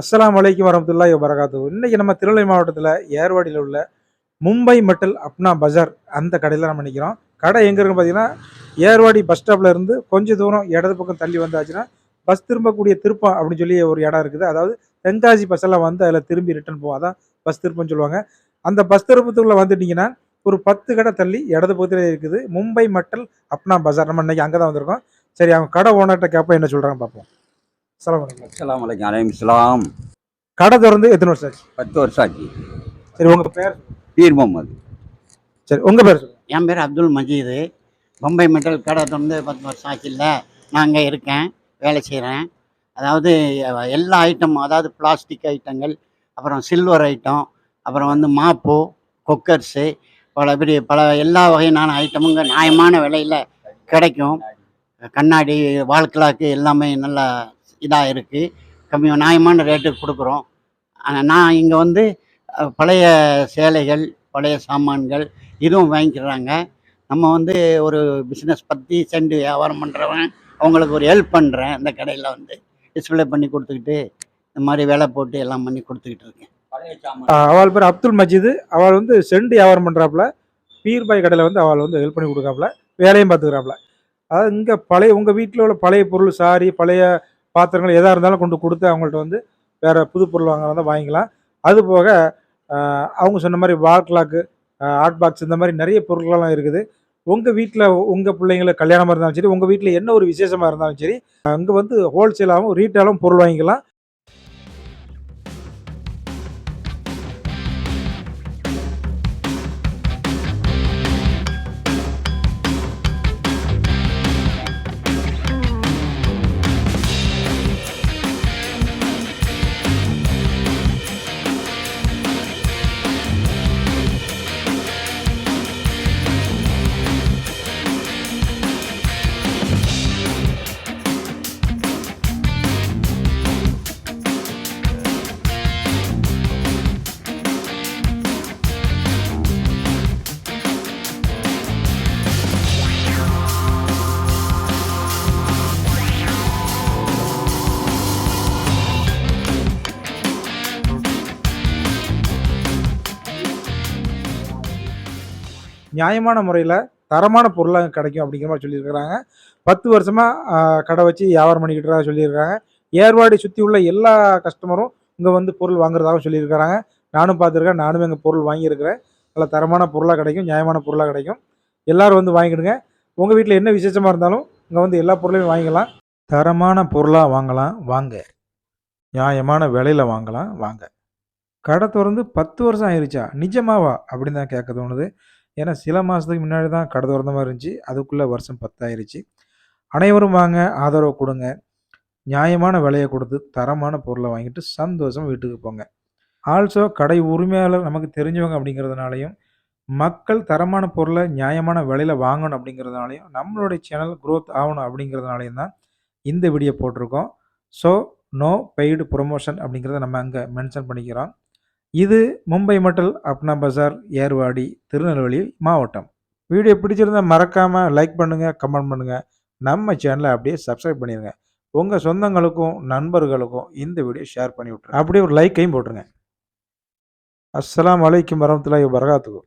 அஸ்லாம் வலைக்கு வரமத்துல்லா வரகாத்து இன்னைக்கு நம்ம திருநெல்வேலி மாவட்டத்தில் ஏர்வாடியில் உள்ள மும்பை மட்டல் அப்னா பஜார் அந்த கடையில் நம்ம நிற்கிறோம் கடை எங்கே இருக்குன்னு பார்த்தீங்கன்னா ஏர்வாடி பஸ் ஸ்டாப்ல இருந்து கொஞ்சம் தூரம் இடது பக்கம் தள்ளி வந்தாச்சுன்னா பஸ் திரும்பக்கூடிய திருப்பம் அப்படின்னு சொல்லி ஒரு இடம் இருக்குது. அதாவது தென்காசி பஸ் எல்லாம் வந்து அதில் திரும்பி ரிட்டர்ன் போகும். அதான் பஸ் திருப்பம்னு சொல்லுவாங்க. அந்த பஸ் திருப்பத்துக்குள்ளே வந்துட்டீங்கன்னா ஒரு பத்து கடை தள்ளி இடது பக்கத்தில் இருக்குது மும்பை மட்டல் அப்னா பஜார். நம்ம இன்னைக்கு அங்கே தான் வந்திருக்கோம். சரி அவங்க கடை ஓனர்கிட்ட கேட்போம் என்ன சொல்கிறாங்க பார்ப்போம் அஸ்லாம் வலைக்கம் அலையம் இஸ்லாம் கடை திறந்து எத்தனை வருஷம் ஆச்சு? பத்து வருஷம் ஆச்சு. சரி உங்கள் பேர்? பீர் முகமது. சரி உங்கள் பேர் என் பேர் அப்துல் மஜீது. பம்பை மெட்டல் கடை திறந்து பத்து வருஷம் ஆச்சுல்ல நான் அங்கே இருக்கேன் வேலை செய்கிறேன் அதாவது எல்லா ஐட்டம் அதாவது பிளாஸ்டிக் ஐட்டங்கள் அப்புறம் சில்வர் ஐட்டம் அப்புறம் வந்து மாப்பு கொக்கர்ஸு பல பெரிய பல எல்லா வகையான ஐட்டமும் நியாயமான விலையில் கிடைக்கும். கண்ணாடி வால் கிளாக்கு எல்லாமே நல்லா இதாக இருக்குது கம்மி நியாயமான ரேட்டுக்கு கொடுக்குறோம். நான் இங்கே வந்து பழைய சேலைகள் பழைய சாமான்கள் இதுவும் வாங்கிக்கிறாங்க. நம்ம வந்து ஒரு பிஸ்னஸ் பற்றி சென்று வியாபாரம் பண்ணுறவன் அவங்களுக்கு ஒரு ஹெல்ப் பண்ணுறேன் இந்த கடையில் வந்து. டிஸ்ப்ளே பண்ணி கொடுத்துக்கிட்டு இந்த மாதிரி வேலை போட்டு எல்லாம் பண்ணி கொடுத்துக்கிட்டு இருக்கேன். அவள் பேர் அப்துல் மஜீது. அவள் வந்து செண்டு வியாபாரம் பண்ணுறாப்புல பீர்பாய் கடையில் வந்து அவள் வந்து ஹெல்ப் பண்ணி கொடுக்காப்புல. வேலையும் பார்த்துக்கிறாப்புல. அதாவது இங்கே பழைய உங்கள் வீட்டில் உள்ள பழைய பொருள் சாரி பழைய பாத்திரங்கள் எதாக இருந்தாலும் கொண்டு கொடுத்து அவங்கள்ட்ட வந்து வேறு புது பொருள் வாங்க வாங்கிக்கலாம். அது போக அவங்க சொன்ன மாதிரி வால் கிளாக்கு ஹாட் பாக்ஸ் இந்த மாதிரி நிறைய பொருட்கள்லாம் இருக்குது. உங்கள் வீட்டில் உங்கள் பிள்ளைங்களுக்கு கல்யாணமாக இருந்தாலும் சரி உங்கள் வீட்டில் என்ன ஒரு விசேஷமாக இருந்தாலும் சரி அங்கே வந்து ஹோல்சேலாகவும் ரீட்டெயிலாகவும் பொருள் வாங்கிக்கலாம். நியாயமான முறையில் தரமான பொருளாக கிடைக்கும் அப்படிங்கிற மாதிரி சொல்லியிருக்கிறாங்க. பத்து வருஷமாக கடை வச்சு வியாபாரம் பண்ணிக்கிட்டு சொல்லியிருக்காங்க ஏர்வாடி சுற்றி உள்ள எல்லா கஸ்டமரும் இங்கே வந்து பொருள் வாங்குறதாகவும் சொல்லியிருக்கிறாங்க. நானும் பார்த்துருக்கேன் நானும் எங்கள் பொருள் வாங்கியிருக்கிறேன். நல்ல தரமான பொருளாக கிடைக்கும் நியாயமான பொருளாக கிடைக்கும். எல்லோரும் வந்து வாங்கிடுங்க உங்கள் வீட்டில் என்ன விசேஷமாக இருந்தாலும் இங்கே வந்து எல்லா பொருளையும் வாங்கிக்கலாம். தரமான பொருளாக வாங்கலாம் வாங்க. நியாயமான விலையில் வாங்கலாம் வாங்க. கடை திறந்து பத்து வருஷம் ஆயிடுச்சா நிஜமாவா? அப்படின்னு தான் கேட்க தோணுது. ஏன்னா சில மாதத்துக்கு முன்னாடி தான் கடை மாதிரி இருந்துச்சு. அதுக்குள்ளே வருஷம் பத்தாயிருச்சு. அனைவரும் வாங்க ஆதரவு கொடுங்க. நியாயமான விலையை கொடுத்து தரமான பொருளை வாங்கிட்டு சந்தோஷம் வீட்டுக்கு போங்க. ஆல்சோ கடை உரிமையாளர் நமக்கு தெரிஞ்சவங்க அப்படிங்கிறதுனாலையும் மக்கள் தரமான பொருளை நியாயமான விலையில் வாங்கணும் அப்படிங்கிறதுனாலையும் நம்மளுடைய சேனல் க்ரோத் ஆகணும் அப்படிங்கிறதுனாலையும் தான் இந்த வீடியோ போட்டிருக்கோம். ஸோ நோ பெய்டு ப்ரொமோஷன் அப்படிங்கிறத நம்ம அங்கே மென்ஷன் பண்ணிக்கிறோம். இது மும்பை மட்டல் அப்னா பஜார் ஏர்வாடி திருநெல்வேலி மாவட்டம். வீடியோ பிடிச்சிருந்தா மறக்காமல் லைக் பண்ணுங்கள் கமெண்ட் பண்ணுங்கள் நம்ம சேனலை அப்படியே சப்ஸ்கிரைப் பண்ணிடுங்க உங்கள் சொந்தங்களுக்கும் நண்பர்களுக்கும் இந்த வீடியோ ஷேர் பண்ணி விட்ருங்க அப்படியே ஒரு லைக்கையும் போட்டுருங்க. அஸ்லாம் அலைக்கும் வரமத்துல வரகாத்துக்கும்